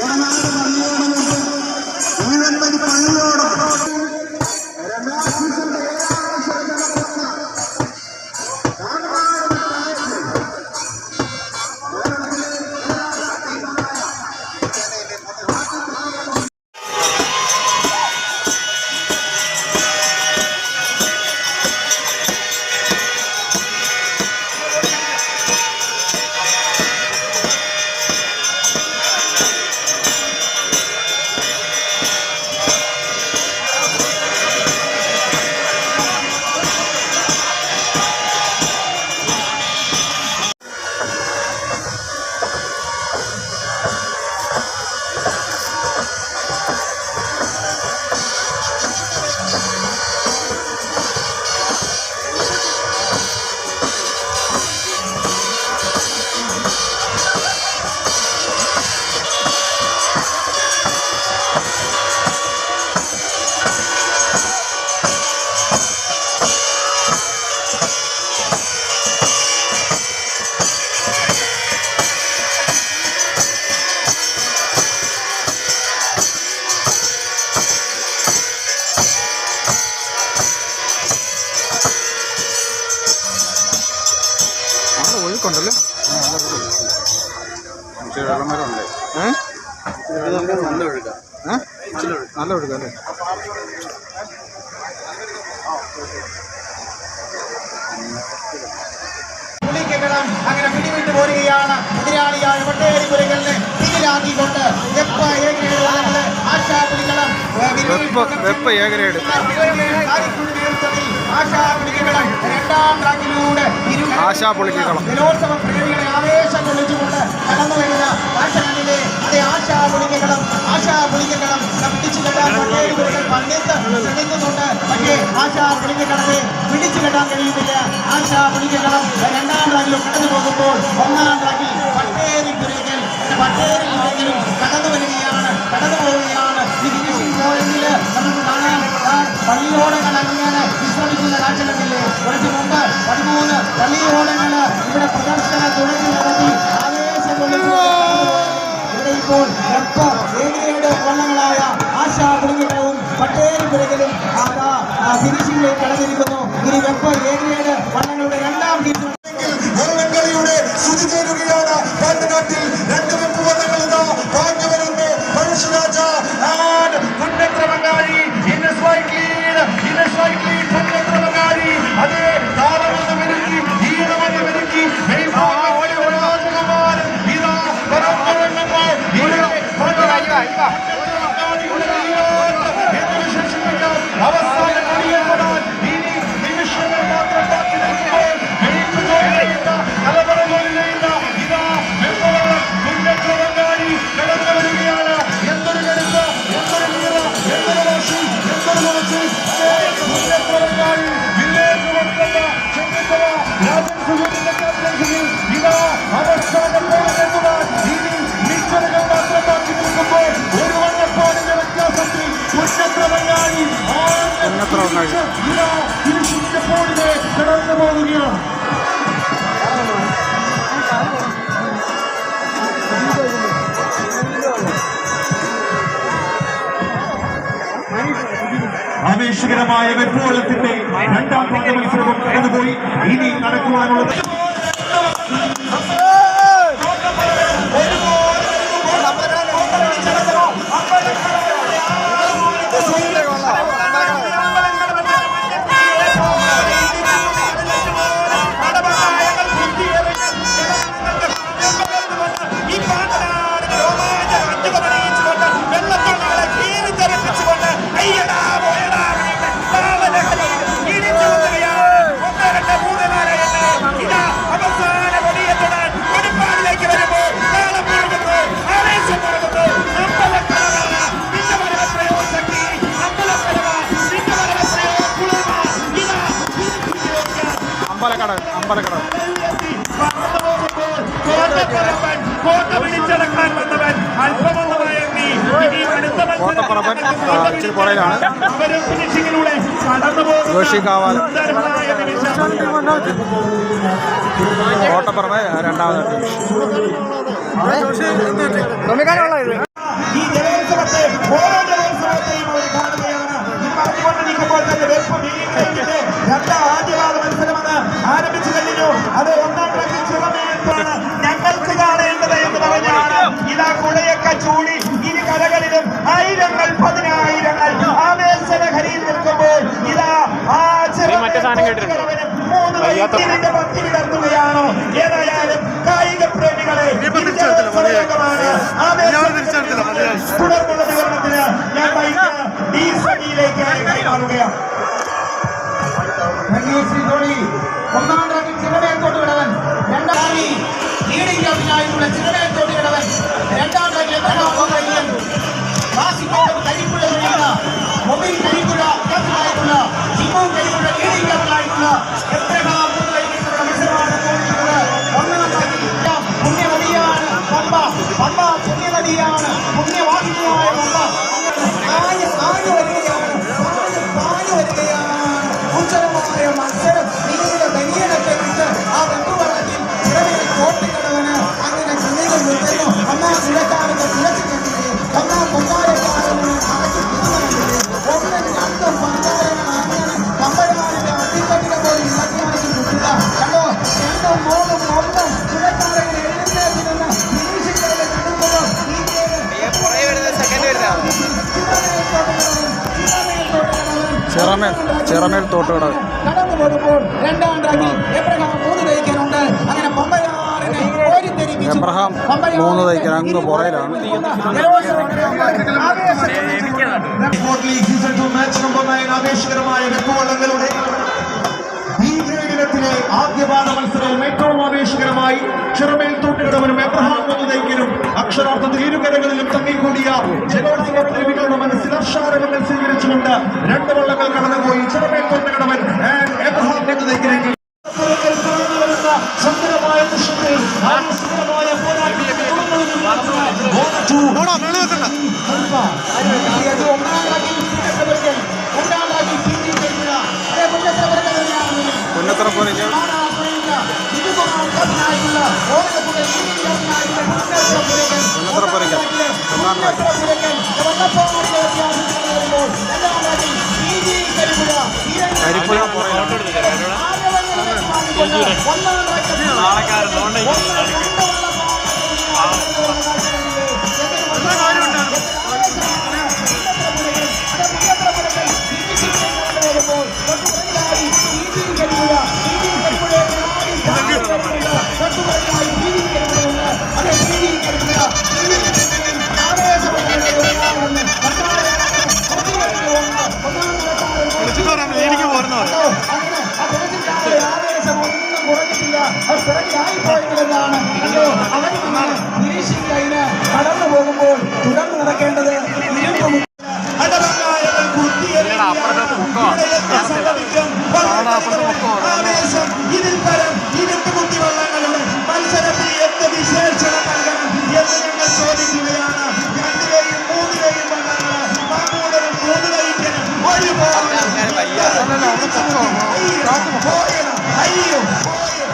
¡Vamos, നല്ല ഒഴുക്കുണ്ടല്ലോ. വെള്ളമരമുണ്ട് നല്ല ഒഴുക്കല്ലേ അങ്ങനെ പിടിവിട്ട് പോരുകയാണ്. എതിരാളിയായ വട്ടേരി പുരകളിനെ പിന്നിലാക്കിക്കൊണ്ട് വെപ്പ എ ഗ്രേഡ് ആശാപുലിക്കളം രണ്ടാം ട്രാക്കിലൂടെ ഇരു ആശാ ആശാ പുളിക്കളം പിടിച്ചു കെട്ടാൻ കഴിയുന്നില്ല. ആശാ രണ്ടാം ട്രാക്കിലും കടന്നു പോകുമ്പോൾ ഒന്നാം ട്രാക്കിൽ പട്ടേരി പുരകൾ പട്ടേരി പുരകളും കടന്നു വരികയാണ് കടന്നു പോവുകയാണ്. ഈ ഫിനിഷിംഗ് പോയിന്റിൽ ആ പള്ളിയോടങ്ങൾ അങ്ങനെ വിശ്രമിക്കുന്ന കാഴ്ചകളില്ലേ കുറച്ച് മുമ്പ് പതിമൂന്ന് പള്ളിയോടങ്ങൾ ഇവിടെ പ്രദർശനം തുടങ്ങി നടത്തി. ആവേശം ഇവിടെ ഇപ്പോൾ വെപ്പ ഏകയുടെ വള്ളങ്ങളായ ആശാ പുളികടവും പട്ടേരി പുരകലും ഫിനിഷിംഗിലേക്ക് കടന്നിരിക്കുന്നു. ഇനി വെപ്പ ഏരിയയുടെ വള്ളങ്ങളുടെ രണ്ടാം വള്ളംകളിയുടെ ശുചി ചേരുകയാണ്. രണ്ട് ഇതാ അവസാന പോരാടുവാൻ ഇനി മീറ്ററുകൾ മാത്രം ബാക്കി നിൽക്കുമ്പോൾ ഒരു വണ്ണപ്പാടിന്റെ വ്യത്യാസത്തിൽ പുന്നത്രമങ്ങാടി. ഇതാ ഫിനിഷിംഗ് പോയിന്റ് കടന്നു പോവുകയാണ് ആവേശകരമായ വെപ്പോളത്തിന്റെ രണ്ടാം പാദ മത്സരവും കടന്നുപോയി കാവാൽ സുന്ദരമായ നിമിഷം കോട്ടപ്പുറമെ രണ്ടാമത് ജലോത്സവത്തെ ഓരോ ജലോത്സവത്തെയും അവർ കാണുകയാണ്. ഈ പറഞ്ഞുകൊണ്ടിരിക്കുമ്പോൾ തന്നെ വെപ്പ് വീങ്ങിന്റെ രണ്ടാം ആദ്യപാദ മത്സരമെന്ന് ആരംഭിച്ചു കഴിഞ്ഞു. അത് സാധനം കേട്ടിട്ടുണ്ട്. കായിക പ്രേമികളെ തുടർന്നുള്ള വിവരണത്തിന് ഞാൻ ഡി സണിയിലേക്ക് കൈമാറുകയാണ് ശ്രീ ധോണി ഒന്നാം റാങ്കിൽ ചിറമേത്തോട്ട് വിടവൻ രണ്ടാം ലീഡിംഗ് ക്യാപ്റ്റനായിട്ടുള്ള ചിറമേത്തോട്ട് വിടവൻ രണ്ടാം റാങ്കിൽ എബ്രഹാം കാസിക്കോട്ട് കരിപ്പുഴ മൊബൈൽ കരിപ്പുഴ ക്യാപ്റ്റനായിട്ടുള്ള ജിമ്മു കരിപ്പുഴ ലീഡിംഗ് ചിറമേൽ ചിറമേൽ തോട്ടുകട. കടന്നു പോകുമ്പോൾ രണ്ടാം ട്രാക്കിൽ എബ്രഹാം മൂന്ന് തയ്ക്കാനുണ്ട്. അങ്ങനെ പമ്പയാറിനെ. എബ്രഹാം മൂന്ന് തയ്ക്കാൻ അങ്ങ് പുറയിലാണ്. ആവേശകരമായ വെപ്പുവള്ളങ്ങളുടെ ആദ്യപാദ മത്സരവും ഏറ്റവും ആവേശകരമായി ചിറമേൽ തൂട്ടുകിടവനും എബ്രഹാം വന്നതെങ്കിലും അക്ഷരാർത്ഥത്തിൽ ഇരുകരകളിലും തങ്ങിക്കൂടിയ ജലോത്സവ പ്രേമികളുടെ മനസ്സിൽ അക്ഷാരങ്ങൾ സ്വീകരിച്ചുകൊണ്ട് രണ്ട് വള്ളങ്ങൾ കടന്നുപോയി ചിറമേൽ തൂട്ടുകിടവൻ എബ്രഹാം വന്നതെങ്കിലും സുന്ദരമായ ദൃശ്യത്തിൽ കരിപ്പുഴ പുറയിലാണ് കടന്നു ആവേശം ഇതിൽ പരം ഇരുട്ട് കുത്തി മത്സരത്തിൽ എന്ത് വിശേഷണം നൽകണം എന്ന് ഞങ്ങൾ ചോദിക്കുകയാണ് രണ്ടിലെയും മൂന്നിലെയും വള്ളങ്ങൾ മാമൂടനും മൂന്ന് കൈക്കനും ഒരുപോലെ അയ്യോ. അയ്യോ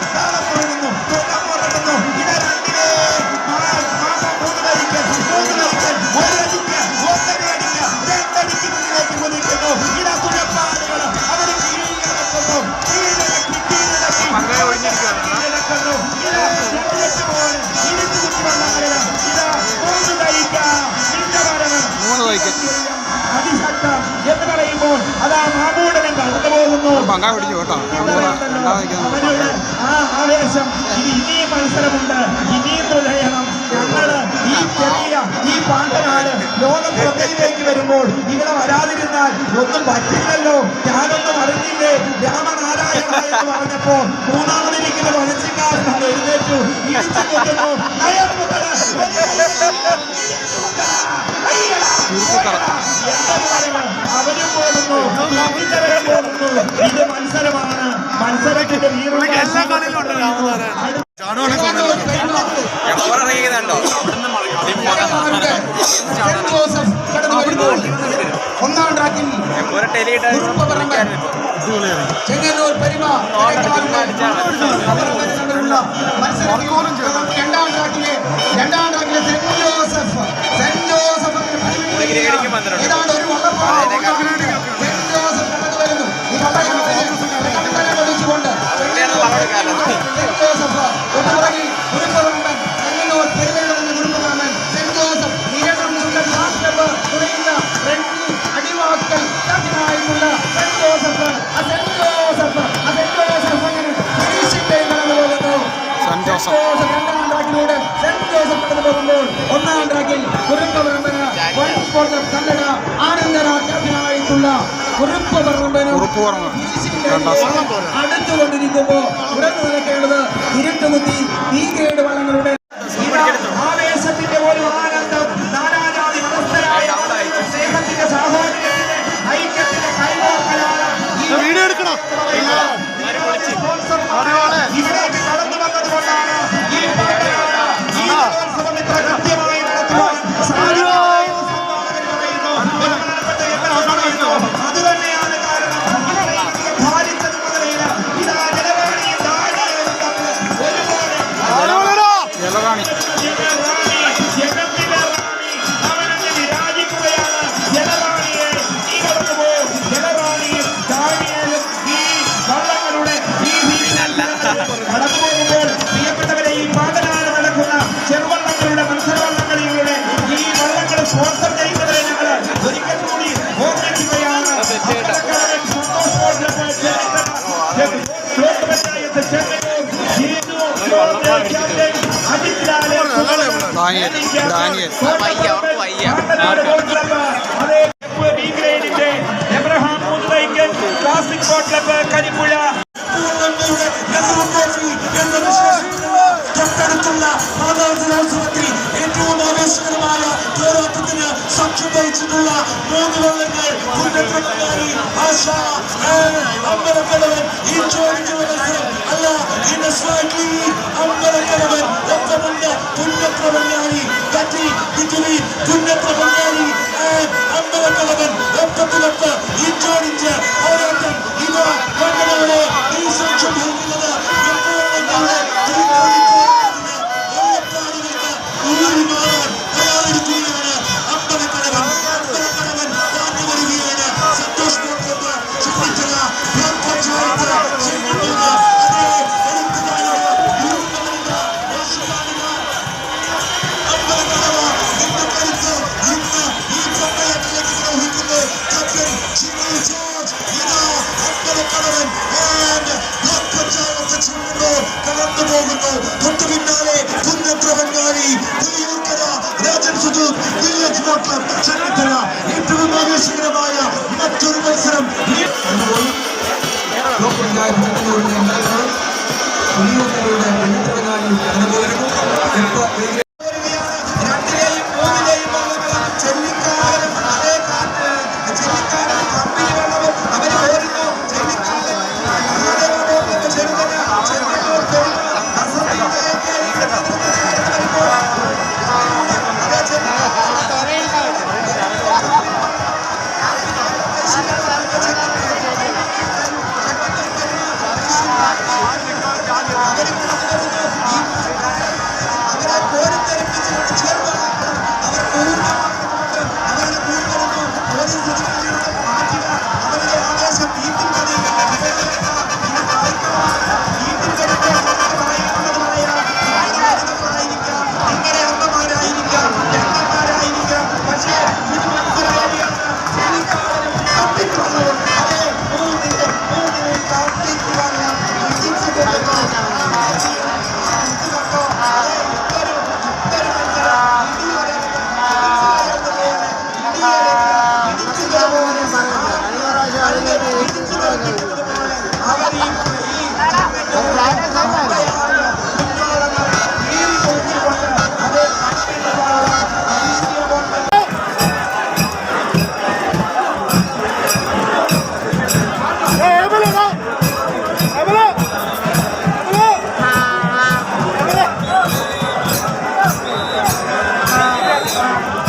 പങ്ക പിടിച്ചു കേട്ടോ. അവരുടെ ആ ആവേശം. ഇത് ഇനിയും മത്സരമുണ്ട്. ഇനിയും തുഴയണം ഞങ്ങൾ ഈ ചെറിയ ഈ പാണ്ടനാട് ലോകം ശ്രദ്ധയിലേക്ക് വരുമ്പോൾ ഇവിടെ വരാതിരുന്നാൽ ഒന്നും പറ്റില്ലല്ലോ. ഞാനൊന്നും അറിഞ്ഞില്ലേ? രാമനാരായണ എന്ന് പറഞ്ഞപ്പോ മൂന്നാമതിരിക്കുന്ന വനച്ചിക്കാരൻ ഒന്ന് എഴുന്നേറ്റു. ഇടിച്ചു കൊല്ലുന്നു. നയം മുതൽ അയ്യടാ ചുരുക്കുത്തറ പോകുന്നു ഇത് മത്സരമാണ്. മത്സരത്തിന്റെ ഒന്നാം ട്രാക്കിൽ ഒരു ചെങ്ങന്നൂർ പരിമ മത്സരം രണ്ടാം ട്രാക്കിലെ രണ്ടാം ട്രാക്കിലെ സെന്റ് ജോസഫ്. സെന്റ് ജോസഫ് ಕರ್ನಾಟಕಕ್ಕೆ ಕುರುಪ അടുത്തുകൊണ്ടിരിക്കുമ്പോൾ നിലക്കേണ്ടത് ഈ കേട് വളങ്ങളുടെ ഡാനിയൽ ഡാനിയൽ വയ്യ അവർക്ക് വയ്യ കരിപ്പുഴ തൊട്ടടുത്തുള്ള ഏറ്റവും ആവേശകരമായ പോരാട്ടത്തിന് സാക്ഷ്യം വഹിച്ചിട്ടുള്ള മൂന്ന് വള്ളങ്ങൾ കുന്നത്രക്കാരി ആശ അമ്പലക്കടവൻ ഈ ചോദിക്കുന്നവർക്ക് അല്ല ഇന്ന് സ്വാഗ്ലി അമ്പലക്കടവൻ ഒപ്പമുണ്ട് പുന്നപ്രവല്ല Patrick Dikili, Dunia Trabangani, and